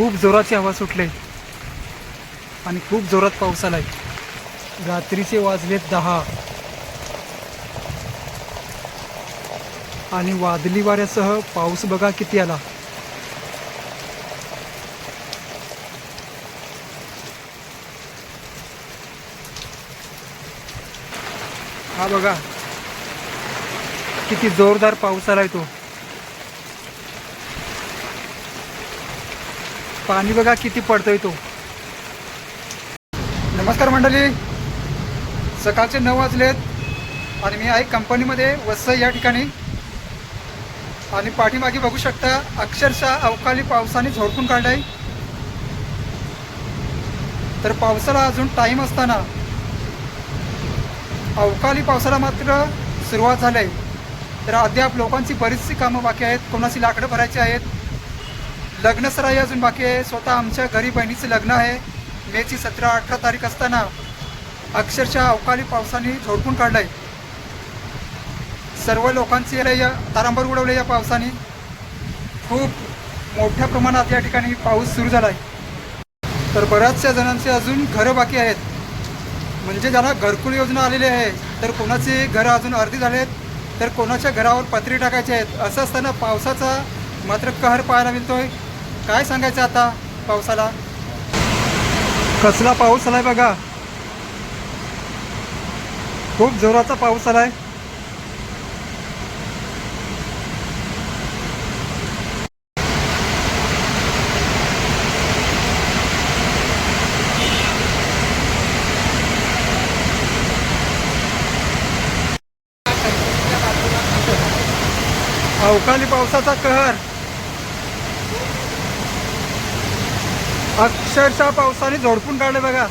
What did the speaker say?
खूप जोराची हवा सुटली. आणि खूप जोरात पाऊस आलाय. रात्रीचे वाजलेत दहा. आणि वादली वाऱ्यासह पाऊस बघा किती आला. हा बघा. किती जोरदार पाऊस आलाय तो. पाणी बघा किती पडतोय तो. नमस्कार मंडळी. सकाळचे नऊ वाजलेत आणि मी आहे कंपनीमध्ये वसई या ठिकाणी. आणि पाठीमागे बघू शकता अक्षरशः अवकाळी पावसाने झोडपून काढलाय. तर पावसाला अजून टाईम असताना अवकाळी पावसाला मात्र सुरुवात झाली आहे तर अद्याप लोकांची बरीचशी कामं बाकी आहेत. कोणाची लाकडं भरायची आहेत? लग्नसराई अजून बाकी आहे. स्वतः आमच्या घरी बहिणीचं लग्न आहे. मेची सतरा अठरा तारीख असताना अक्षरशः अवकाळी पावसाने झोडपून काढलाय. सर्व लोकांची या तारांबर उडवले या पावसाने. खूप मोठ्या प्रमाणात या ठिकाणी पाऊस सुरू झाला आहे तर बऱ्याचशा जणांचे अजून घरं बाकी आहेत. म्हणजे ज्यांना घरकुल योजना आलेली आहे तर कोणाची घरं अजून अर्धी झाले आहेत तर कोणाच्या घरावर पत्री टाकायचे आहेत असं असताना पावसाचा मात्र कहर पाहायला मिळतोय. काय सांगायचं आता पावसाला? कसला पाऊस आलाय बघा. खूप जोराचा पाऊस आलाय. अवकाळी पावसाचा कहर. अक्षरशः पावसाने झोडपून काढले बघा.